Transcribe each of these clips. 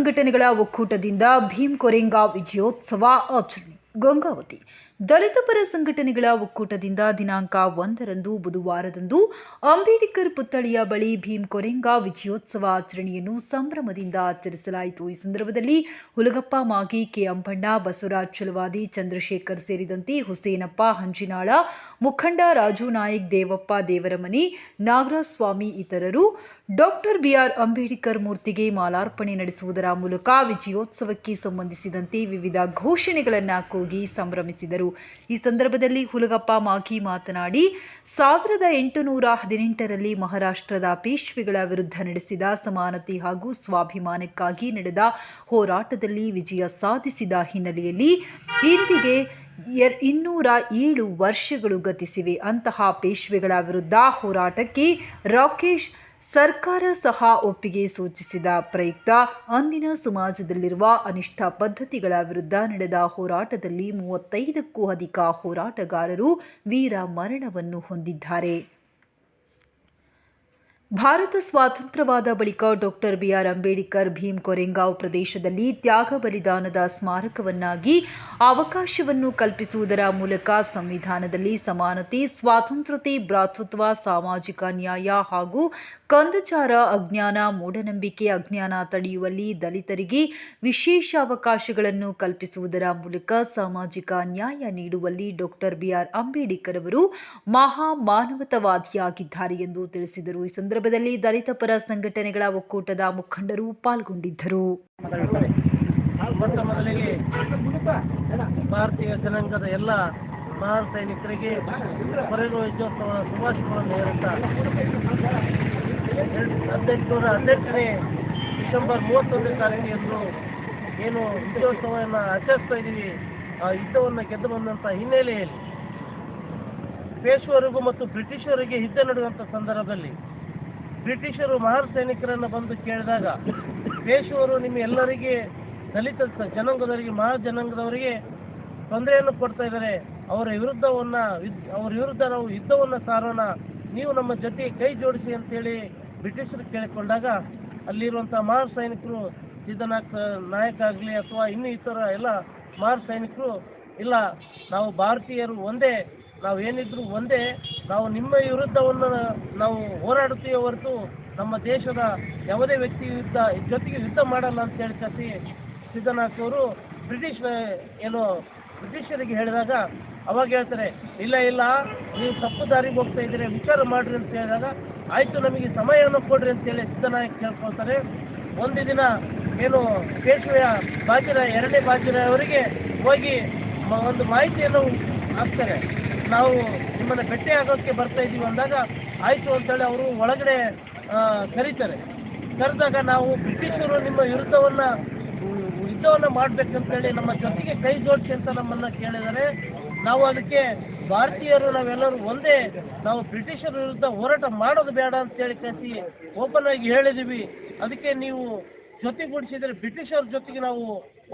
ಸಂಘಟನೆಗಳ ಒಕ್ಕೂಟದಿಂದ ಭೀಮ್ ಕೊರೆಂಗಾ ವಿಜಯೋತ್ಸವ ಆಚರಣೆ. ಗಂಗಾವತಿ. ದಲಿತ ಪರ ಸಂಘಟನೆಗಳ ಒಕ್ಕೂಟದಿಂದ ದಿನಾಂಕ ಒಂದರಂದು ಬುಧವಾರದಂದು ಅಂಬೇಡ್ಕರ್ ಪುತ್ಥಳಿಯ ಬಳಿ ಭೀಮ್ ಕೊರೆಂಗಾ ವಿಜಯೋತ್ಸವ ಆಚರಣೆಯನ್ನು ಸಂಭ್ರಮದಿಂದ ಆಚರಿಸಲಾಯಿತು. ಈ ಸಂದರ್ಭದಲ್ಲಿ ಹುಲಗಪ್ಪ, ಮಾಗಿ, ಕೆ. ಅಂಬಣ್ಣ, ಬಸವರಾಜ್ ಚಲವಾದಿ, ಚಂದ್ರಶೇಖರ್ ಸೇರಿದಂತೆ ಹುಸೇನಪ್ಪ ಹಂಜಿನಾಳ ಮುಖಂಡ ರಾಜು ನಾಯಕ್, ದೇವಪ್ಪ, ದೇವರಮನಿ, ನಾಗರಾಜ್ ಸ್ವಾಮಿ ಇತರರು ಡಾಕ್ಟರ್ ಬಿಆರ್ ಅಂಬೇಡ್ಕರ್ ಮೂರ್ತಿಗೆ ಮಾಲಾರ್ಪಣೆ ನಡೆಸುವುದರ ಮೂಲಕ ವಿಜಯೋತ್ಸವಕ್ಕೆ ಸಂಬಂಧಿಸಿದಂತೆ ವಿವಿಧ ಘೋಷಣೆಗಳನ್ನು ಕೂಗಿ ಸಂಭ್ರಮಿಸಿದರು. ಈ ಸಂದರ್ಭದಲ್ಲಿ ಹುಲಗಪ್ಪ ಮಾಘಿ ಮಾತನಾಡಿ, ಸಾವಿರದ ಎಂಟುನೂರ ಹದಿನೆಂಟರಲ್ಲಿ ಮಹಾರಾಷ್ಟ್ರದ ಪೇಶ್ವೆಗಳ ವಿರುದ್ಧ ನಡೆಸಿದ ಸಮಾನತೆ ಹಾಗೂ ಸ್ವಾಭಿಮಾನಕ್ಕಾಗಿ ನಡೆದ ಹೋರಾಟದಲ್ಲಿ ವಿಜಯ ಸಾಧಿಸಿದ ಹಿನ್ನೆಲೆಯಲ್ಲಿ ಇಂದಿಗೆ ಇನ್ನೂರ ಏಳು ವರ್ಷಗಳು ಗತಿಸಿವೆ. ಅಂತಹ ಪೇಶ್ವೆಗಳ ವಿರುದ್ಧ ಹೋರಾಟಕ್ಕೆ ರಾಕೇಶ್ ಸರ್ಕಾರ ಸಹ ಒಪ್ಪಿಗೆ ಸೂಚಿಸಿದ ಪ್ರಯುಕ್ತ ಅಂದಿನ ಸಮಾಜದಲ್ಲಿರುವ ಅನಿಷ್ಟ ಪದ್ಧತಿಗಳ ವಿರುದ್ಧ ನಡೆದ ಹೋರಾಟದಲ್ಲಿ ಮೂವತ್ತೈದಕ್ಕೂ ಅಧಿಕ ಹೋರಾಟಗಾರರು ವೀರ ಮರಣವನ್ನು ಹೊಂದಿದ್ದಾರೆ. ಭಾರತ ಸ್ವಾತಂತ್ರ್ಯವಾದ ಬಳಿಕ ಡಾಕ್ಟರ್ ಬಿಆರ್ ಅಂಬೇಡ್ಕರ್ ಭೀಮ್ ಕೊರೆಂಗಾವ್ ಪ್ರದೇಶದಲ್ಲಿ ತ್ಯಾಗ ಬಲಿದಾನದ ಸ್ಮಾರಕವನ್ನಾಗಿ ಅವಕಾಶವನ್ನು ಕಲ್ಪಿಸುವುದರ ಮೂಲಕ ಸಂವಿಧಾನದಲ್ಲಿ ಸಮಾನತೆ, ಸ್ವಾತಂತ್ರ್ಯತೆ, ಭ್ರಾತೃತ್ವ, ಸಾಮಾಜಿಕ ನ್ಯಾಯ ಹಾಗೂ ಕಂದಚಾರ, ಅಜ್ಞಾನ, ಮೂಢನಂಬಿಕೆ, ಅಜ್ಞಾನ ತಡೆಯುವಲ್ಲಿ ದಲಿತರಿಗೆ ವಿಶೇಷ ಅವಕಾಶಗಳನ್ನು ಕಲ್ಪಿಸುವುದರ ಮೂಲಕ ಸಾಮಾಜಿಕ ನ್ಯಾಯ ನೀಡುವಲ್ಲಿ ಡಾಕ್ಟರ್ ಬಿಆರ್ ಅಂಬೇಡ್ಕರ್ ಅವರು ಮಹಾ ಮಾನವತವಾದಿಯಾಗಿದ್ದಾರೆ ಎಂದು ತಿಳಿಸಿದರು. ಸಂದರ್ಭದಲ್ಲಿ ದಲಿತ ಪರ ಸಂಘಟನೆಗಳ ಒಕ್ಕೂಟದ ಮುಖಂಡರು ಪಾಲ್ಗೊಂಡಿದ್ದರು. ಭಾರತೀಯ ಜನಾಂಗದ ಎಲ್ಲ ಮಹಾನ್ ಸೈನಿಕರಿಗೆ ಕೊರೆಗೋ ವಿಜಯೋತ್ಸವದ ಶುಭಾಶಯಗಳನ್ನು ಹೇರುತ್ತಾ ಹದಿನೆಂಟುನೂರ ಹದಿನೆಂಟನೇ ಡಿಸೆಂಬರ್ ಮೂವತ್ತೊಂದನೇ ತಾರೀಕಿನಂದು ಏನು ವಿಜಯೋತ್ಸವವನ್ನು ಆಚರಿಸ್ತಾ ಇದ್ದೀವಿ, ಆ ಯುದ್ಧವನ್ನು ಗೆದ್ದು ಬಂದಂಥ ಹಿನ್ನೆಲೆಯಲ್ಲಿ, ಪೇಶ್ವರಿಗೂ ಮತ್ತು ಬ್ರಿಟಿಷರಿಗೆ ಯುದ್ಧ ನಡೆಯುವಂಥ ಸಂದರ್ಭದಲ್ಲಿ ಬ್ರಿಟಿಷರು ಮಹಾರ್ ಸೈನಿಕರನ್ನ ಬಂದು ಕೇಳಿದಾಗ ಪೇಶವರು ನಿಮ್ಮ ಎಲ್ಲರಿಗೆ ದಲಿತ ಜನಾಂಗದವರಿಗೆ, ಮಹಾ ಜನಾಂಗದವರಿಗೆ ತೊಂದರೆಯನ್ನು ಕೊಡ್ತಾ ಇದ್ದಾರೆ. ಅವರ ವಿರುದ್ಧವನ್ನ ಅವರ ವಿರುದ್ಧ ನಾವು ಯುದ್ಧವನ್ನ ಸಾರೋಣ. ನೀವು ನಮ್ಮ ಜೊತೆ ಕೈ ಜೋಡಿಸಿ ಅಂತ ಹೇಳಿ ಬ್ರಿಟಿಷರು ಕೇಳಿಕೊಂಡಾಗ ಅಲ್ಲಿರುವಂತಹ ಮಹಾರ್ ಸೈನಿಕರು ಸಿದ್ದನಾಥ ನಾಯಕ ಆಗಲಿ ಅಥವಾ ಇನ್ನು ಇತರ ಎಲ್ಲ ಮಹಾರ್ ಸೈನಿಕರು, ಇಲ್ಲ, ನಾವು ಭಾರತೀಯರು ಒಂದೇ ನಾವು ಏನಿದ್ರು ಒಂದೇ, ನಾವು ನಿಮ್ಮ ವಿರುದ್ಧವನ್ನು ನಾವು ಹೋರಾಡುತ್ತೀವಿ ಹೊರತು ನಮ್ಮ ದೇಶದ ಯಾವುದೇ ವ್ಯಕ್ತಿ ಯುದ್ಧ ಜೊತೆಗೆ ಯುದ್ಧ ಮಾಡಲ್ಲ ಅಂತ ಹೇಳಿ ಕಸಿ ಸಿದ್ದನಾಥ್ ಅವರು ಬ್ರಿಟಿಷ್, ಏನು ಬ್ರಿಟಿಷರಿಗೆ ಹೇಳಿದಾಗ ಅವಾಗ ಹೇಳ್ತಾರೆ, ಇಲ್ಲ ಇಲ್ಲ, ನೀವು ತಪ್ಪು ದಾರಿಗೆ ಹೋಗ್ತಾ ಇದ್ದೀರಿ, ವಿಚಾರ ಮಾಡ್ರಿ ಅಂತ ಹೇಳಿದಾಗ, ಆಯ್ತು, ನಮಗೆ ಸಮಯವನ್ನು ಕೊಡ್ರಿ ಅಂತ ಹೇಳಿ ಸಿದ್ದನಾಯಕ್ ಕೇಳ್ಕೊಳ್ತಾರೆ. ಒಂದು ದಿನ ಏನು ಪೇಶ್ವೆಯ ಬಾಜಿರ ಎರಡನೇ ಬಾಜಿರ ಅವರಿಗೆ ಹೋಗಿ ಒಂದು ಮಾಹಿತಿಯನ್ನು ಹಾಕ್ತಾರೆ. ನಾವು ನಿಮ್ಮನ್ನ ಭೇಟಿ ಆಗೋಕ್ಕೆ ಬರ್ತಾ ಇದೀವಿ ಅಂದಾಗ ಆಯ್ತು ಅಂತೇಳಿ ಅವರು ಒಳಗಡೆ ಕರೀತಾರೆ. ಕರೆದಾಗ ನಾವು ಬ್ರಿಟಿಷರು ನಿಮ್ಮ ಯುದ್ಧವನ್ನ ಯುದ್ಧವನ್ನ ಮಾಡ್ಬೇಕಂತೇಳಿ ನಮ್ಮ ಜೊತೆಗೆ ಕೈ ಜೋಡಿಸಿ ಅಂತ ನಮ್ಮನ್ನ ಕೇಳಿದರೆ ನಾವು ಅದಕ್ಕೆ ಭಾರತೀಯರು ನಾವೆಲ್ಲರೂ ಒಂದೇ, ನಾವು ಬ್ರಿಟಿಷರ ವಿರುದ್ಧ ಹೋರಾಟ ಮಾಡೋದು ಬೇಡ ಅಂತ ಹೇಳಿ ಕಸಿ ಓಪನ್ ಆಗಿ ಹೇಳಿದೀವಿ. ಅದಕ್ಕೆ ನೀವು ಜೊತೆಗೂಡಿಸಿದ್ರೆ ಬ್ರಿಟಿಷರ ಜೊತೆಗೆ ನಾವು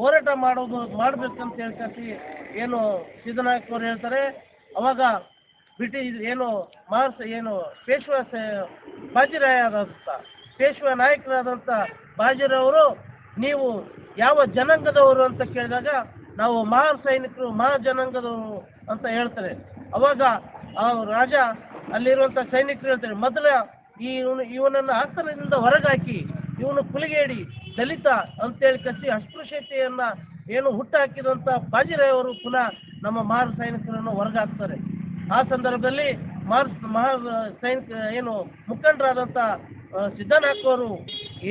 ಹೋರಾಟ ಮಾಡೋದು, ಮಾಡ್ಬೇಕಂತ ಹೇಳಿ ಕಸಿ ಏನು ಸಿದ್ದನಾಯಕ್ ಅವ್ರು ಹೇಳ್ತಾರೆ. ಅವಾಗ ಬ್ರಿಟಿಷ್ ಏನು ಮಾರ್ಸ್ ಏನು ಪೇಶ್ವ ಬಾಜಿರಾಯ ಆದಂತ ಪೇಶ್ವ ನಾಯಕರಾದಂತ ಬಾಜಿರವರು ನೀವು ಯಾವ ಜನಾಂಗದವರು ಅಂತ ಕೇಳಿದಾಗ ನಾವು ಮಹಾ ಸೈನಿಕರು, ಮಹಾ ಜನಾಂಗದವರು ಅಂತ ಹೇಳ್ತಾರೆ. ಅವಾಗ ಆ ರಾಜ ಅಲ್ಲಿರುವಂತ ಸೈನಿಕರು ಹೇಳ್ತಾರೆ, ಮೊದಲ ಈ ಇವನು ಇವನನ್ನ ಆಸನದಿಂದ ಹೊರಗಾಕಿ, ಇವನು ಕುಲಿಗೇಡಿ, ದಲಿತ ಅಂತೇಳಿ ಕಸಿ ಅಸ್ಪೃಶ್ಯತೆಯನ್ನ ಏನು ಹುಟ್ಟು ಹಾಕಿದಂತ ಬಾಜಿರಾಯ್ ಅವರು ಪುನಃ ನಮ್ಮ ಮಾರ್ ಸೈನಿಕರನ್ನು ಹೊರಗಾಕ್ತಾರೆ. ಆ ಸಂದರ್ಭದಲ್ಲಿ ಮಾರ್ ಮಹಾರ್ ಸೈನಿಕ ಏನು ಮುಖಂಡರಾದಂತ ಆ, ಸಿದ್ದನಾಥ್ ಅವರು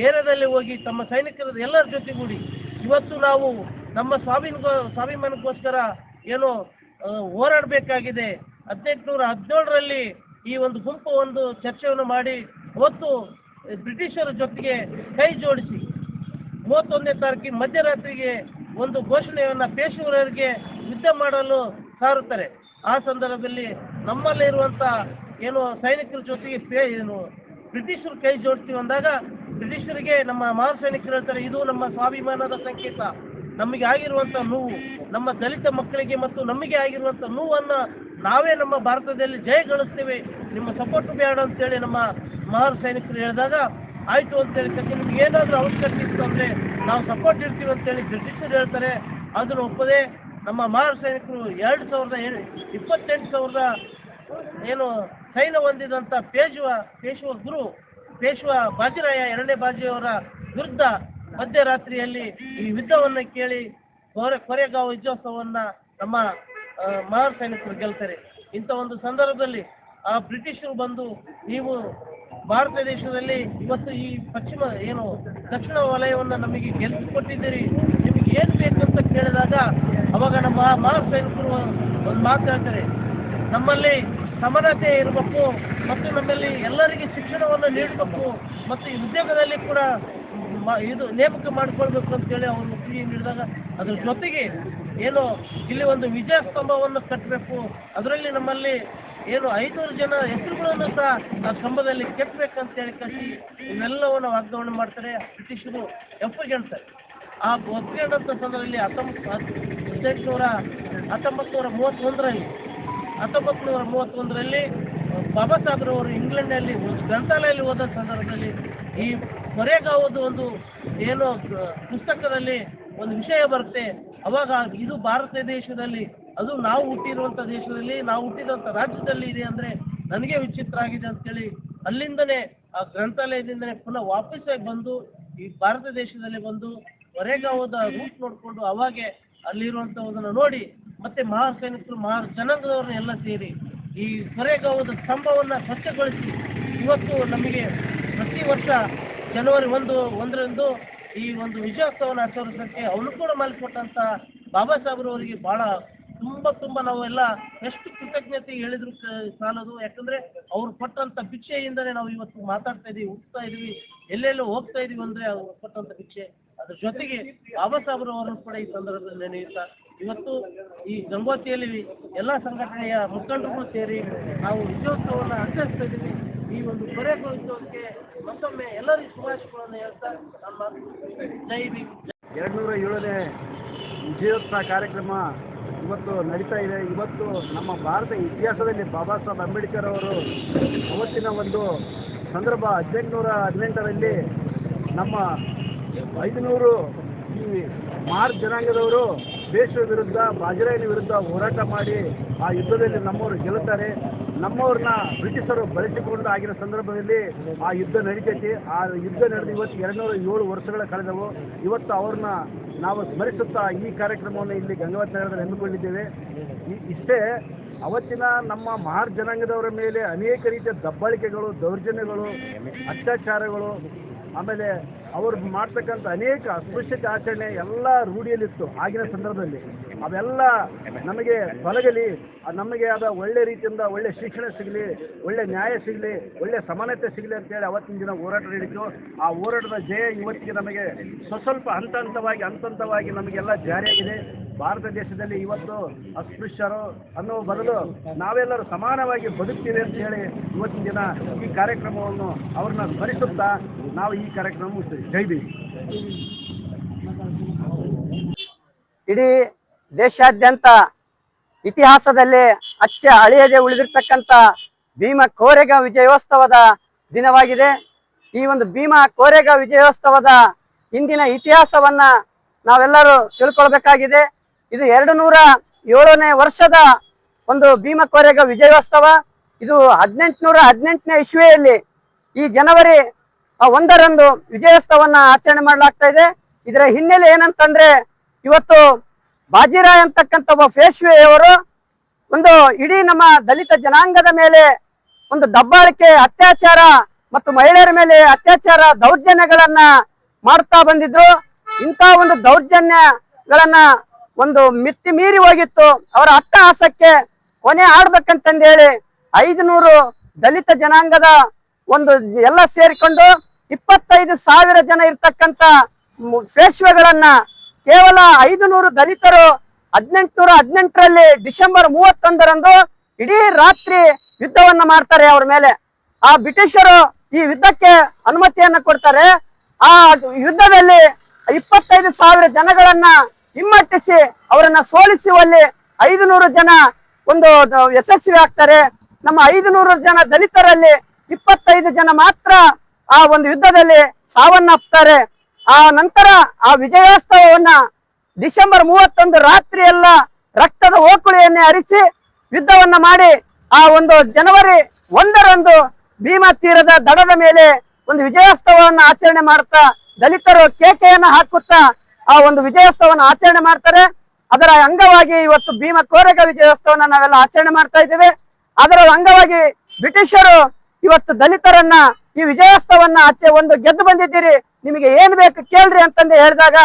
ಏರಿಯಾದಲ್ಲಿ ಹೋಗಿ ತಮ್ಮ ಸೈನಿಕರ ಎಲ್ಲರ ಜೊತೆಗೂಡಿ ಇವತ್ತು ನಾವು ನಮ್ಮ ಸ್ವಾಭಿಮ ಸ್ವಾಭಿಮಾನಕ್ಕೋಸ್ಕರ ಏನು ಹೋರಾಡಬೇಕಾಗಿದೆ. ಹದಿನೆಂಟುನೂರ ಹದಿನೇಳರಲ್ಲಿ ಈ ಒಂದು ಗುಂಪು ಒಂದು ಚರ್ಚೆಯನ್ನು ಮಾಡಿ ಅವತ್ತು ಬ್ರಿಟಿಷರ ಜೊತೆಗೆ ಕೈ ಜೋಡಿಸಿ. ಮೂವತ್ತೊಂದನೇ ತಾರೀಕಿಗೆ ಮಧ್ಯರಾತ್ರಿಗೆ ಒಂದು ಘೋಷಣೆಯನ್ನ ಪೇಶವರರಿಗೆ ಯುದ್ಧ ಮಾಡಲು ಸಾರುತ್ತಾರೆ. ಆ ಸಂದರ್ಭದಲ್ಲಿ ನಮ್ಮಲ್ಲಿ ಇರುವಂತ ಏನು ಸೈನಿಕರ ಜೊತೆಗೆ ಏನು ಬ್ರಿಟಿಷರು ಕೈ ಜೋಡಿಸ್ತೀವಿ ಅಂದಾಗ ಬ್ರಿಟಿಷರಿಗೆ ನಮ್ಮ ಮಹಾನ್ ಸೈನಿಕರು ಹೇಳ್ತಾರೆ ಇದು ನಮ್ಮ ಸ್ವಾಭಿಮಾನದ ಸಂಕೇತ. ನಮಗೆ ಆಗಿರುವಂತ ನೋವು, ನಮ್ಮ ದಲಿತ ಮಕ್ಕಳಿಗೆ ಮತ್ತು ನಮಗೆ ಆಗಿರುವಂತ ನೋವನ್ನ ನಾವೇ ನಮ್ಮ ಭಾರತದಲ್ಲಿ ಜಯ ಗಳಿಸ್ತೇವೆ. ನಿಮ್ಮ ಸಪೋರ್ಟ್ ಬೇಡ ಅಂತೇಳಿ ನಮ್ಮ ಮಹಾನ್ ಸೈನಿಕರು ಹೇಳಿದಾಗ, ಆಯ್ತು ಅಂತ ಹೇಳಿ ನಿಮ್ಗೆ ಏನಾದ್ರೂ ಅವಶ್ಯಕತೆ ಇತ್ತು ಅಂದ್ರೆ ನಾವು ಸಪೋರ್ಟ್ ಇರ್ತೀವಿ ಅಂತ ಹೇಳಿ ಬ್ರಿಟಿಷರು ಹೇಳ್ತಾರೆ. ಅದನ್ನು ಒಪ್ಪದೆ ನಮ್ಮ ಮಾರ ಸೈನಿಕರು ಎರಡು ಸಾವಿರದ ಇಪ್ಪತ್ತೆಂಟು ಸಾವಿರದ ಏನು ಸೈನ್ಯ ಹೊಂದಿದಂತ ಪೇಶ್ವ ಪೇಶ್ವ ಗುರು, ಪೇಶ್ವ ಬಾಜಿರಾಯ ಎರಡನೇ ಬಾಜಿಯವರ ವಿರುದ್ಧ ಮಧ್ಯರಾತ್ರಿಯಲ್ಲಿ ಈ ಯುದ್ಧವನ್ನ ಕೇಳಿ ಕೊರೆ, ಕೊರೆಗಾವ್ ಯುದ್ಧೋತ್ಸವವನ್ನ ನಮ್ಮ ಮಹಾರ್ ಸೈನಿಕರು ಗೆಲ್ತಾರೆ. ಇಂಥ ಒಂದು ಸಂದರ್ಭದಲ್ಲಿ ಆ ಬ್ರಿಟಿಷರು ಬಂದು ನೀವು ಭಾರತ ದೇಶದಲ್ಲಿ ಇವತ್ತು ಈ ಪಶ್ಚಿಮ ಏನು ದಕ್ಷಿಣ ವಲಯವನ್ನ ನಮಗೆ ಗೆಲ್ಲಿಸಿಕೊಟ್ಟಿದ್ದೀರಿ ನಿಮಗೆ ಏನ್ ಬೇಕಂತ ಕೇಳಿದಾಗ ಅವಾಗ ನಮ್ಮ ಮಾನವ ಸೈನಿಕರು ಒಂದು ಮಾತು ಹೇಳ್ತಾರೆ. ನಮ್ಮಲ್ಲಿ ಸಮಾನತೆ ಇರಬೇಕು ಮತ್ತು ನಮ್ಮಲ್ಲಿ ಎಲ್ಲರಿಗೆ ಶಿಕ್ಷಣವನ್ನು ನೀಡಬೇಕು ಮತ್ತು ಉದ್ಯೋಗದಲ್ಲಿ ಕೂಡ ಇದು ನೇಮಕ ಮಾಡ್ಕೊಳ್ಬೇಕು ಅಂತ ಹೇಳಿ ಅವರು ಒಪ್ಪಿಗೆ ನೀಡಿದಾಗ ಅದ್ರ ಜೊತೆಗೆ ಏನು ಇಲ್ಲಿ ಒಂದು ವಿಜಯ ಸ್ತಂಭವನ್ನು ಕಟ್ಟಬೇಕು. ಅದರಲ್ಲಿ ನಮ್ಮಲ್ಲಿ ಏನು ಐನೂರು ಜನ ಹೆಸರುಗಳನ್ನು ಸಹ ಆ ಸ್ತಂಭದಲ್ಲಿ ಕೆತ್ತಬೇಕಂತ ಹೇಳಿ ಕಸಿ ಇವೆಲ್ಲವನ್ನು ವಾಗ್ದಾನ ಮಾಡ್ತಾರೆ. ಬ್ರಿಟಿಷರು ಎಪ್ಪಗೆಣ್ತಾರೆ ಆ ಒಪ್ಪಿಗೆಂಡಂತ ಸಂದರ್ಭದಲ್ಲಿ ಹತ್ತೊಂಬತ್ತು ನೂರ ಹತ್ತೊಂಬತ್ತು ನೂರ ಮೂವತ್ತೊಂದರಲ್ಲಿ ಹತ್ತೊಂಬತ್ತು ನೂರ ಮೂವತ್ತೊಂದರಲ್ಲಿ ಬಾಬಾ ಸಾಹೇಬ್ರವರು ಇಂಗ್ಲೆಂಡ್ನಲ್ಲಿ ಗ್ರಂಥಾಲಯದಲ್ಲಿ ಹೋದ ಸಂದರ್ಭದಲ್ಲಿ ಈ ಕೊರೆಗಾವದು ಒಂದು ಏನು ಪುಸ್ತಕದಲ್ಲಿ ಒಂದು ವಿಷಯ ಬರುತ್ತೆ. ಅವಾಗ ಇದು ಭಾರತ ದೇಶದಲ್ಲಿ ಅದು ನಾವು ಹುಟ್ಟಿರುವಂತ ದೇಶದಲ್ಲಿ, ನಾವು ಹುಟ್ಟಿದಂತ ರಾಜ್ಯದಲ್ಲಿ ಇದೆ ಅಂದ್ರೆ ನನಗೆ ವಿಚಿತ್ರ ಆಗಿದೆ ಅಂತ ಹೇಳಿ ಅಲ್ಲಿಂದನೇ ಆ ಗ್ರಂಥಾಲಯದಿಂದನೇ ಪುನಃ ವಾಪಸ್ ಬಂದು ಈ ಭಾರತ ದೇಶದಲ್ಲಿ ಬಂದು ಹೊರೆಗಾವದ ರೂಟ್ ನೋಡ್ಕೊಂಡು ಅವಾಗೆ ಅಲ್ಲಿರುವಂತಹದನ್ನ ನೋಡಿ ಮತ್ತೆ ಮಹಾ ಸೈನಿಕರು ಮಹಾ ಜನಾಂಗದವ್ರನ್ನ ಎಲ್ಲ ಸೇರಿ ಈ ಹೊರೆಗಾವದ ಸ್ತಂಭವನ್ನ ಸ್ವಚ್ಛಗೊಳಿಸಿ ಇವತ್ತು ನಮಗೆ ಪ್ರತಿ ವರ್ಷ ಜನವರಿ ಒಂದು, ಒಂದರಂದು ಈ ಒಂದು ವಿಜಯೋತ್ಸವನ ಆಚರಿಸೋದಕ್ಕೆ ಅನುಕೂಲ ಮಾಡಿಕೊಟ್ಟಂತ ಬಾಬಾ ಸಾಹೇಬ್ರವರಿಗೆ ಬಹಳ ತುಂಬಾ ತುಂಬಾ ನಾವೆಲ್ಲ ಎಷ್ಟು ಕೃತಜ್ಞತೆ ಹೇಳಿದ್ರು ಸಾಲದು. ಯಾಕಂದ್ರೆ ಅವ್ರು ಪಟ್ಟಂತ ಭಿಕ್ಷೆಯಿಂದನೇ ನಾವು ಇವತ್ತು ಮಾತಾಡ್ತಾ ಇದೀವಿ ಹುಟ್ತಾ ಇದೀವಿ, ಎಲ್ಲೆಲ್ಲೋ ಹೋಗ್ತಾ ಇದೀವಿ ಅಂದ್ರೆ ಅವ್ರು ಪಟ್ಟಂತ ಭಿಕ್ಷೆ. ಅದ್ರ ಜೊತೆಗೆ ಬಾಬಾ ಸಾಹೇಬ್ರವರನ್ನು ಕೂಡ ಈ ಸಂದರ್ಭದಲ್ಲಿ ನೆನೆಯುತ್ತಾ, ಇವತ್ತು ಈ ಗಂಗೋತಿಯಲ್ಲಿ ಎಲ್ಲಾ ಸಂಘಟನೆಯ ಮುಖಂಡರು ಸೇರಿ ನಾವು ವಿಜಯೋತ್ಸವವನ್ನು ಆಚರಿಸ್ತಾ ಇದೀವಿ. ಈ ಒಂದು ಕೊರೆಗೊಳಿಸೋದಕ್ಕೆ ಮತ್ತೊಮ್ಮೆ ಎಲ್ಲರಿಗೂ ಶುಭಾಶಯಗಳನ್ನು ಹೇಳ್ತಾ ನಮ್ಮ ಜೈ ಭೀಮ್. ಎರಡ್ನೂರ ಏಳನೇ ವಿಜಯೋತ್ಸವ ಕಾರ್ಯಕ್ರಮ ಇವತ್ತು ನಡೀತಾ ಇದೆ. ಇವತ್ತು ನಮ್ಮ ಭಾರತ ಇತಿಹಾಸದಲ್ಲಿ ಬಾಬಾ ಸಾಹೇಬ್ ಅಂಬೇಡ್ಕರ್ ಅವರು ಅವತ್ತಿನ ಒಂದು ಸಂದರ್ಭ ಹದಿನೆಂಟುನೂರ ಹದಿನೆಂಟರಲ್ಲಿ ನಮ್ಮ ಐದುನೂರು ಈ ಮಾರ್ ಜನಾಂಗದವರು ದೇಶದ ವಿರುದ್ಧ, ಬಾಜರಾಯನ ವಿರುದ್ಧ ಹೋರಾಟ ಮಾಡಿ ಆ ಯುದ್ಧದಲ್ಲಿ ನಮ್ಮವರು ಗೆಲ್ಲುತ್ತಾರೆ. ನಮ್ಮವ್ರನ್ನ ಬ್ರಿಟಿಷರು ಬಳಸಿಕೊಂಡು ಆಗಿನ ಸಂದರ್ಭದಲ್ಲಿ ಆ ಯುದ್ಧ ನಡೀತೈತಿ. ಆ ಯುದ್ಧ ನಡೆದು ಇವತ್ತು ಎರಡ್ನೂರ ಏಳು ವರ್ಷಗಳ ಕಳೆದವು. ಇವತ್ತು ಅವ್ರನ್ನ ನಾವು ಸ್ಮರಿಸುತ್ತಾ ಈ ಕಾರ್ಯಕ್ರಮವನ್ನು ಇಲ್ಲಿ ಗಂಗಾವತಿ ನಗರದಲ್ಲಿ ಹಮ್ಮಿಕೊಂಡಿದ್ದೇವೆ. ಇಷ್ಟೇ ಅವತ್ತಿನ ನಮ್ಮ ಮಹಾರ್ ಜನಾಂಗದವರ ಮೇಲೆ ಅನೇಕ ರೀತಿಯ ದಬ್ಬಾಳಿಕೆಗಳು, ದೌರ್ಜನ್ಯಗಳು, ಅತ್ಯಾಚಾರಗಳು, ಆಮೇಲೆ ಅವರು ಮಾಡ್ತಕ್ಕಂಥ ಅನೇಕ ಅಸ್ಪೃಶ್ಯತೆ ಆಚರಣೆ ಎಲ್ಲ ರೂಢಿಯಲ್ಲಿತ್ತು ಆಗಿನ ಸಂದರ್ಭದಲ್ಲಿ. ಅವೆಲ್ಲ ನಮಗೆ ಬಲಗಲಿ ನಮಗೆ ಆದ ಒಳ್ಳೆ ರೀತಿಯಿಂದ ಒಳ್ಳೆ ಶಿಕ್ಷಣ ಸಿಗಲಿ, ಒಳ್ಳೆ ನ್ಯಾಯ ಸಿಗಲಿ, ಒಳ್ಳೆ ಸಮಾನತೆ ಸಿಗಲಿ ಅಂತೇಳಿ ಅವತ್ತಿನ ದಿನ ಹೋರಾಟ ನಡೀತು. ಆ ಹೋರಾಟದ ಜಯ ಇವತ್ತಿಗೆ ನಮಗೆ ಸ್ವಲ್ಪ ಹಂತ ಹಂತವಾಗಿ ಹಂತ ಹಂತವಾಗಿ ನಮಗೆಲ್ಲ ಜಾರಿಯಾಗಿದೆ. ಭಾರತ ದೇಶದಲ್ಲಿ ಇವತ್ತು ಅಸ್ಪೃಶ್ಯರು ಅನ್ನೋ ಬದಲು ನಾವೆಲ್ಲರೂ ಸಮಾನವಾಗಿ ಬದುಕ್ತೀವಿ ಅಂತ ಹೇಳಿ ಇವತ್ತಿನ ದಿನ ಈ ಕಾರ್ಯಕ್ರಮವನ್ನು ಅವ್ರನ್ನ ಸ್ಮರಿಸುತ್ತಾ ನಾವು ಈ ಕಾರ್ಯಕ್ರಮ ಮುಗಿಸ್ತೀವಿ. ಜೈ ಇಡೀ ದೇಶಾದ್ಯಂತ ಇತಿಹಾಸದಲ್ಲಿ ಅಚ್ಚ ಅಳಿಯದೆ ಉಳಿದಿರ್ತಕ್ಕಂಥ ಭೀಮ ಕೋರೆಗ ವಿಜಯೋತ್ಸವದ ದಿನವಾಗಿದೆ. ಈ ಒಂದು ಭೀಮ ಕೋರೆಗ ವಿಜಯೋತ್ಸವದ ಹಿಂದಿನ ಇತಿಹಾಸವನ್ನ ನಾವೆಲ್ಲರೂ ತಿಳ್ಕೊಳ್ಬೇಕಾಗಿದೆ. ಇದು ಎರಡು ನೂರ ಏಳನೇ ವರ್ಷದ ಒಂದು ಭೀಮ ಕೋರೆಗಾಂವ್ ವಿಜಯೋತ್ಸವ. ಇದು ಹದಿನೆಂಟುನೂರ ಹದಿನೆಂಟನೇ ಇಸ್ವಿಯಲ್ಲಿ ಈ ಜನವರಿ ಒಂದರಂದು ವಿಜಯೋತ್ಸವನ್ನ ಆಚರಣೆ ಮಾಡಲಾಗ್ತಾ ಇದೆ. ಇದರ ಹಿನ್ನೆಲೆ ಏನಂತಂದ್ರೆ ಇವತ್ತು ಬಾಜಿರಾಯ್ ಅಂತಕ್ಕಂಥ ಒಬ್ಬ ಪೇಶ್ವೆಯವರು ಒಂದು ಇಡೀ ನಮ್ಮ ದಲಿತ ಜನಾಂಗದ ಮೇಲೆ ಒಂದು ದಬ್ಬಾಳಿಕೆ, ಅತ್ಯಾಚಾರ ಮತ್ತು ಮಹಿಳೆಯರ ಮೇಲೆ ಅತ್ಯಾಚಾರ ದೌರ್ಜನ್ಯಗಳನ್ನ ಮಾಡ್ತಾ ಬಂದಿದ್ರು. ಇಂಥ ಒಂದು ದೌರ್ಜನ್ಯಗಳನ್ನ ಒಂದು ಮಿತಿ ಮೀರಿ ಹೋಗಿತ್ತು. ಅವರ ಅಟ್ಟಹಾಸಕ್ಕೆ ಕೊನೆ ಆಡ್ಬೇಕಂತಂದು ಹೇಳಿ ಐದುನೂರು ದಲಿತ ಜನಾಂಗದ ಒಂದು ಎಲ್ಲ ಸೇರಿಕೊಂಡು ಇಪ್ಪತ್ತೈದು ಸಾವಿರ ಜನ ಇರ್ತಕ್ಕಂಥ ಪೇಶ್ವೆಗಳನ್ನ ಕೇವಲ ಐದು ನೂರು ದಲಿತರು ಹದಿನೆಂಟುನೂರ ಹದಿನೆಂಟರಲ್ಲಿ ಡಿಸೆಂಬರ್ ಮೂವತ್ತೊಂದರಂದು ಇಡೀ ರಾತ್ರಿ ಯುದ್ಧವನ್ನ ಮಾಡ್ತಾರೆ ಅವ್ರ ಮೇಲೆ. ಆ ಬ್ರಿಟಿಷರು ಈ ಯುದ್ಧಕ್ಕೆ ಅನುಮತಿಯನ್ನ ಕೊಡ್ತಾರೆ. ಆ ಯುದ್ಧದಲ್ಲಿ ಇಪ್ಪತ್ತೈದು ಸಾವಿರ ಜನಗಳನ್ನ ಹಿಮ್ಮಟ್ಟಿಸಿ ಅವರನ್ನ ಸೋಲಿಸುವಲ್ಲಿ ಐದು ನೂರು ಜನ ಒಂದು ಯಶಸ್ವಿ ಆಗ್ತಾರೆ. ನಮ್ಮ ಐದು ನೂರು ಜನ ದಲಿತರಲ್ಲಿ ಇಪ್ಪತ್ತೈದು ಜನ ಮಾತ್ರ ಆ ಒಂದು ಯುದ್ಧದಲ್ಲಿ ಸಾವನ್ನಪ್ತಾರೆ. ಆ ನಂತರ ಆ ವಿಜಯೋತ್ಸವವನ್ನ ಡಿಸೆಂಬರ್ ಮೂವತ್ತೊಂದು ರಾತ್ರಿ ಎಲ್ಲ ರಕ್ತದ ಓಕುಳಿಯನ್ನೇ ಹರಿಸಿ ಯುದ್ಧವನ್ನ ಮಾಡಿ ಆ ಒಂದು ಜನವರಿ ಒಂದರಂದು ಭೀಮಾ ತೀರದ ದಡದ ಮೇಲೆ ಒಂದು ವಿಜಯೋತ್ಸವವನ್ನು ಆಚರಣೆ ಮಾಡ್ತಾ ದಲಿತರು ಕೇಕೆಯನ್ನು ಹಾಕುತ್ತಾ ಆ ಒಂದು ವಿಜಯೋತ್ಸವವನ್ನು ಆಚರಣೆ ಮಾಡ್ತಾರೆ. ಅದರ ಅಂಗವಾಗಿ ಇವತ್ತು ಭೀಮ ಕೋರೆಗ ವಿಜಯೋತ್ಸವನ ನಾವೆಲ್ಲ ಆಚರಣೆ ಮಾಡ್ತಾ ಇದ್ದೇವೆ. ಅದರ ಅಂಗವಾಗಿ ಬ್ರಿಟಿಷರು ಇವತ್ತು ದಲಿತರನ್ನ ಈ ವಿಜಯೋತ್ಸವನ್ನ ಆಚೆ ಒಂದು ಗೆದ್ದು ಬಂದಿದ್ದೀರಿ. ನಿಮಗೆ ಏನ್ ಬೇಕು ಕೇಳ್ರಿ ಅಂತಂದು ಹೇಳಿದಾಗ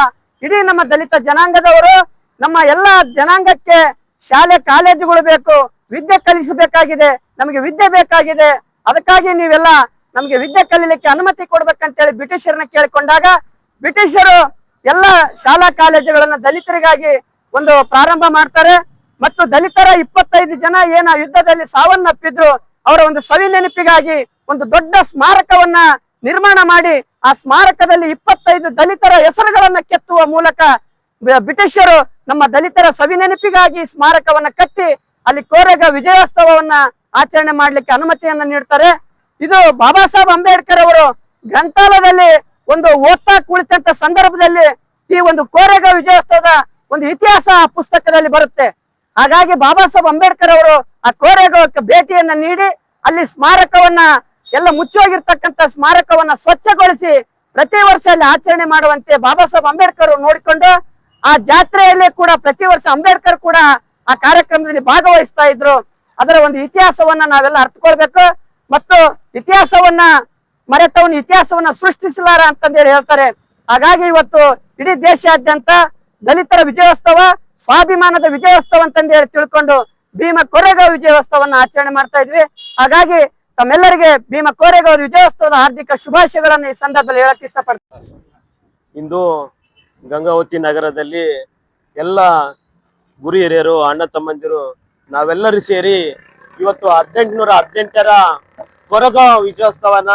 ಇಡೀ ನಮ್ಮ ದಲಿತ ಜನಾಂಗದವರು ನಮ್ಮ ಎಲ್ಲಾ ಜನಾಂಗಕ್ಕೆ ಶಾಲೆ, ಕಾಲೇಜುಗಳು ಬೇಕು. ವಿದ್ಯೆ ಕಲಿಸಬೇಕಾಗಿದೆ. ನಮಗೆ ವಿದ್ಯೆ ಬೇಕಾಗಿದೆ. ಅದಕ್ಕಾಗಿ ನೀವೆಲ್ಲ ನಮಗೆ ವಿದ್ಯೆ ಕಲೀಲಿಕ್ಕೆ ಅನುಮತಿ ಕೊಡ್ಬೇಕಂತೇಳಿ ಬ್ರಿಟಿಷರನ್ನ ಕೇಳಿಕೊಂಡಾಗ ಬ್ರಿಟಿಷರು ಎಲ್ಲ ಶಾಲಾ ಕಾಲೇಜುಗಳನ್ನ ದಲಿತರಿಗಾಗಿ ಒಂದು ಪ್ರಾರಂಭ ಮಾಡ್ತಾರೆ. ಮತ್ತು ದಲಿತರ ಇಪ್ಪತ್ತೈದು ಜನ ಏನ ಯುದ್ಧದಲ್ಲಿ ಸಾವನ್ನಪ್ಪಿದ್ರು, ಅವರ ಒಂದು ಸವಿ ನೆನಪಿಗಾಗಿ ಒಂದು ದೊಡ್ಡ ಸ್ಮಾರಕವನ್ನ ನಿರ್ಮಾಣ ಮಾಡಿ ಆ ಸ್ಮಾರಕದಲ್ಲಿ ಇಪ್ಪತ್ತೈದು ದಲಿತರ ಹೆಸರುಗಳನ್ನ ಕೆತ್ತುವ ಮೂಲಕ ಬ್ರಿಟಿಷರು ನಮ್ಮ ದಲಿತರ ಸವಿ ನೆನಪಿಗಾಗಿ ಸ್ಮಾರಕವನ್ನ ಕಟ್ಟಿ ಅಲ್ಲಿ ಕೋರೆಗ ವಿಜಯೋತ್ಸವವನ್ನ ಆಚರಣೆ ಮಾಡ್ಲಿಕ್ಕೆ ಅನುಮತಿಯನ್ನ ನೀಡ್ತಾರೆ. ಇದು ಬಾಬಾ ಸಾಹೇಬ್ ಅಂಬೇಡ್ಕರ್ ಅವರು ಗ್ರಂಥಾಲಯದಲ್ಲಿ ಒಂದು ಓದ್ತಾ ಕುಳಿತಂತ ಸಂದರ್ಭದಲ್ಲಿ ಈ ಒಂದು ಕೋರೆಗ ವಿಜಯೋತ್ಸವದ ಒಂದು ಇತಿಹಾಸ ಆ ಪುಸ್ತಕದಲ್ಲಿ ಬರುತ್ತೆ. ಹಾಗಾಗಿ ಬಾಬಾ ಸಾಹೇಬ್ ಅಂಬೇಡ್ಕರ್ ಅವರು ಆ ಕೋರೆಗಕ್ಕೆ ಭೇಟಿಯನ್ನ ನೀಡಿ, ಅಲ್ಲಿ ಸ್ಮಾರಕವನ್ನ ಎಲ್ಲ ಮುಚ್ಚೋಗಿರ್ತಕ್ಕಂಥ ಸ್ಮಾರಕವನ್ನ ಸ್ವಚ್ಛಗೊಳಿಸಿ ಪ್ರತಿ ವರ್ಷ ಅಲ್ಲಿ ಆಚರಣೆ ಮಾಡುವಂತೆ ಬಾಬಾ ಸಾಹೇಬ್ ಅಂಬೇಡ್ಕರ್ ನೋಡಿಕೊಂಡು, ಆ ಜಾತ್ರೆಯಲ್ಲಿ ಕೂಡ ಪ್ರತಿ ವರ್ಷ ಅಂಬೇಡ್ಕರ್ ಕೂಡ ಆ ಕಾರ್ಯಕ್ರಮದಲ್ಲಿ ಭಾಗವಹಿಸ್ತಾ ಇದ್ರು. ಅದರ ಒಂದು ಇತಿಹಾಸವನ್ನ ನಾವೆಲ್ಲ ಅರ್ಥಕೊಳ್ಬೇಕು ಮತ್ತು ಇತಿಹಾಸವನ್ನ ಮರೆತವನು ಇತಿಹಾಸವನ್ನ ಸೃಷ್ಟಿಸಲಾರ ಅಂತಂದೇಳಿ ಹೇಳ್ತಾರೆ. ಹಾಗಾಗಿ ಇವತ್ತು ಇಡೀ ದೇಶಾದ್ಯಂತ ದಲಿತರ ವಿಜಯೋತ್ಸವ, ಸ್ವಾಭಿಮಾನದ ವಿಜಯೋತ್ಸವ ಅಂತಂದೇಳಿ ತಿಳ್ಕೊಂಡು ಭೀಮ ಕೊರೆಗಾವ್ ವಿಜಯೋತ್ಸವನ್ನ ಆಚರಣೆ ಮಾಡ್ತಾ ಇದ್ವಿ. ಹಾಗಾಗಿ ತಮ್ಮೆಲ್ಲರಿಗೆ ಭೀಮ ಕೋರೆಗಾಂವ್ ವಿಜಯೋತ್ಸವದ ಹಾರ್ದಿಕ ಶುಭಾಶಯಗಳನ್ನು ಈ ಸಂದರ್ಭದಲ್ಲಿ ಹೇಳಕ್ ಇಷ್ಟಪಡ್ತಾರೆ ಇಂದು ಗಂಗಾವತಿ ನಗರದಲ್ಲಿ ಎಲ್ಲ ಗುರು ಹಿರಿಯರು, ಅಣ್ಣ ತಮ್ಮಂದಿರು, ನಾವೆಲ್ಲರೂ ಸೇರಿ ಇವತ್ತು ಹದಿನೆಂಟುನೂರ ಹದಿನೆಂಟರ ಕೊರಗ ವಿಜಯೋತ್ಸವನ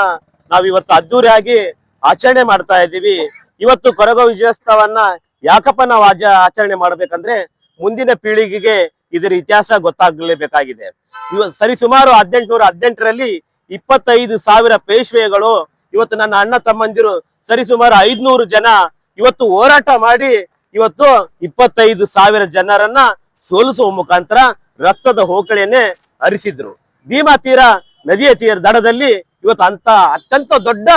ನಾವಿವತ್ತು ಅದ್ದೂರಿಯಾಗಿ ಆಚರಣೆ ಮಾಡ್ತಾ ಇದ್ದೀವಿ. ಇವತ್ತು ಕೊರಗ ವಿಜಯೋತ್ಸವನ್ನ ಯಾಕಪ್ಪ ನಾವು ಆಚ, ಆಚರಣೆ ಮಾಡ್ಬೇಕಂದ್ರೆ ಮುಂದಿನ ಪೀಳಿಗೆಗೆ ಇದರ ಇತಿಹಾಸ ಗೊತ್ತಾಗಲೇಬೇಕಾಗಿದೆ. ಇವ ಸರಿಸುಮಾರು ಹದಿನೆಂಟುನೂರ ಹದಿನೆಂಟರಲ್ಲಿ ಇಪ್ಪತ್ತೈದು ಸಾವಿರ ಪೇಶ್ವೆಗಳು ಇವತ್ತು ನನ್ನ ಅಣ್ಣ ತಮ್ಮಂದಿರು ಸರಿಸುಮಾರು ಐದ್ನೂರು ಜನ ಇವತ್ತು ಹೋರಾಟ ಮಾಡಿ ಇವತ್ತು ಇಪ್ಪತ್ತೈದು ಸಾವಿರ ಜನರನ್ನ ಸೋಲಿಸುವ ಮುಖಾಂತರ ರಕ್ತದ ಹೋಕಳಿಯನ್ನೇ ಹರಿಸಿದ್ರು. ಭೀಮಾ ತೀರ ನದಿಯ ತೀರ ದಡದಲ್ಲಿ ಇವತ್ತು ಅಂತ ಅತ್ಯಂತ ದೊಡ್ಡ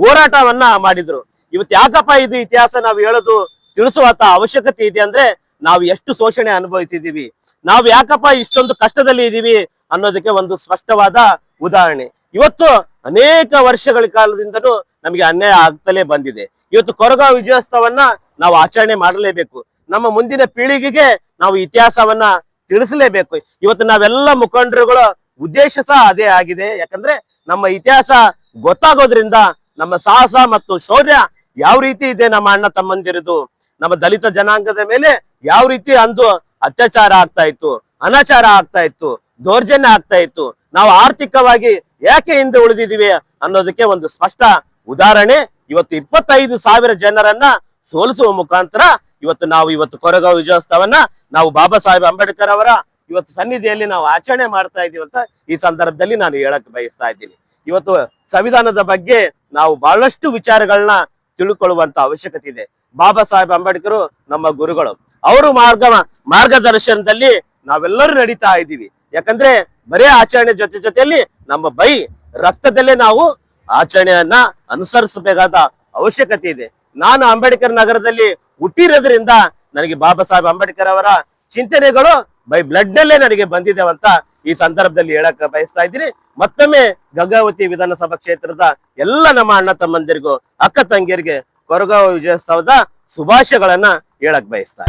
ಹೋರಾಟವನ್ನ ಮಾಡಿದ್ರು. ಇವತ್ತು ಯಾಕಪ್ಪ ಇದು ಇತಿಹಾಸ ನಾವು ಹೇಳೋದು ತಿಳಿಸುವಂತ ಅವಶ್ಯಕತೆ ಇದೆ ಅಂದ್ರೆ ನಾವು ಎಷ್ಟು ಶೋಷಣೆ ಅನುಭವಿಸಿದೀವಿ ನಾವು ಯಾಕಪ್ಪ ಇಷ್ಟೊಂದು ಕಷ್ಟದಲ್ಲಿ ಇದೀವಿ ಅನ್ನೋದಕ್ಕೆ ಒಂದು ಸ್ಪಷ್ಟವಾದ ಉದಾಹರಣೆ. ಇವತ್ತು ಅನೇಕ ವರ್ಷಗಳ ಕಾಲದಿಂದಲೂ ನಮಗೆ ಅನ್ಯಾಯ ಆಗ್ತಲೇ ಬಂದಿದೆ. ಇವತ್ತು ಕೊರಗ ವಿಜಯೋತ್ಸವವನ್ನ ನಾವು ಆಚರಣೆ ಮಾಡಲೇಬೇಕು. ನಮ್ಮ ಮುಂದಿನ ಪೀಳಿಗೆಗೆ ನಾವು ಇತಿಹಾಸವನ್ನ ತಿಳಿಸಲೇಬೇಕು. ಇವತ್ತು ನಾವೆಲ್ಲ ಮುಖಂಡರುಗಳ ಉದ್ದೇಶ ಸಹ ಅದೇ ಆಗಿದೆ. ಯಾಕಂದ್ರೆ ನಮ್ಮ ಇತಿಹಾಸ ಗೊತ್ತಾಗೋದ್ರಿಂದ ನಮ್ಮ ಸಾಹಸ ಮತ್ತು ಶೌರ್ಯ ಯಾವ ರೀತಿ ಇದೆ ನಮ್ಮ ಅಣ್ಣ ತಮ್ಮಂದಿರದು, ನಮ್ಮ ದಲಿತ ಜನಾಂಗದ ಮೇಲೆ ಯಾವ ರೀತಿ ಅಂದು ಅತ್ಯಾಚಾರ ಆಗ್ತಾ ಇತ್ತು, ಅನಾಚಾರ ಆಗ್ತಾ ಇತ್ತು, ದೌರ್ಜನ್ಯ ಆಗ್ತಾ ಇತ್ತು, ನಾವು ಆರ್ಥಿಕವಾಗಿ ಯಾಕೆ ಹಿಂದೆ ಉಳಿದಿದೀವಿ ಅನ್ನೋದಕ್ಕೆ ಒಂದು ಸ್ಪಷ್ಟ ಉದಾಹರಣೆ. ಇವತ್ತು ಇಪ್ಪತ್ತೈದು ಸಾವಿರ ಜನರನ್ನ ಸೋಲಿಸುವ ಮುಖಾಂತರ ಇವತ್ತು ನಾವು ಇವತ್ತು ಕೊರಗಾವ್ ವಿಜಯೋತ್ಸವನ್ನ ನಾವು ಬಾಬಾ ಸಾಹೇಬ್ ಅಂಬೇಡ್ಕರ್ ಅವರ ಇವತ್ತು ಸನ್ನಿಧಿಯಲ್ಲಿ ನಾವು ಆಚರಣೆ ಮಾಡ್ತಾ ಇದೀವಿ ಅಂತ ಈ ಸಂದರ್ಭದಲ್ಲಿ ನಾನು ಹೇಳಕ್ ಬಯಸ್ತಾ ಇದ್ದೀನಿ. ಇವತ್ತು ಸಂವಿಧಾನದ ಬಗ್ಗೆ ನಾವು ಬಹಳಷ್ಟು ವಿಚಾರಗಳನ್ನ ತಿಳ್ಕೊಳ್ಳುವಂತ ಅವಶ್ಯಕತೆ ಇದೆ. ಬಾಬಾ ಸಾಹೇಬ್ ಅಂಬೇಡ್ಕರ್ ನಮ್ಮ ಗುರುಗಳು. ಅವರು ಮಾರ್ಗ ಮಾರ್ಗದರ್ಶನದಲ್ಲಿ ನಾವೆಲ್ಲರೂ ನಡೀತಾ ಇದ್ದೀವಿ. ಯಾಕಂದ್ರೆ ಬರೇ ಆಚರಣೆ ಜೊತೆ ಜೊತೆಯಲ್ಲಿ ನಮ್ಮ ಬೈ ರಕ್ತದಲ್ಲೇ ನಾವು ಆಚರಣೆಯನ್ನ ಅನುಸರಿಸಬೇಕಾದ ಅವಶ್ಯಕತೆ ಇದೆ. ನಾನು ಅಂಬೇಡ್ಕರ್ ನಗರದಲ್ಲಿ ಹುಟ್ಟಿರೋದ್ರಿಂದ ನನಗೆ ಬಾಬಾ ಸಾಹೇಬ್ ಅಂಬೇಡ್ಕರ್ ಅವರ ಚಿಂತನೆಗಳು ಬೈ ಬ್ಲಡ್ ಅಲ್ಲೇ ನನಗೆ ಬಂದಿದೆ ಅಂತ ಈ ಸಂದರ್ಭದಲ್ಲಿ ಹೇಳಕ್ ಬಯಸ್ತಾ ಇದ್ದೀನಿ. ಮತ್ತೊಮ್ಮೆ ಗಂಗಾವತಿ ವಿಧಾನಸಭಾ ಕ್ಷೇತ್ರದ ಎಲ್ಲ ನಮ್ಮ ಅಣ್ಣ ತಮ್ಮಂದಿರಿಗೂ, ಅಕ್ಕ ತಂಗಿಯರಿಗೆ ಕೊರಗಾವ್ ವಿಜಯೋತ್ಸವದ ಶುಭಾಶಯಗಳನ್ನ ಹೇಳಕ್ ಬಯಸ್ತಾ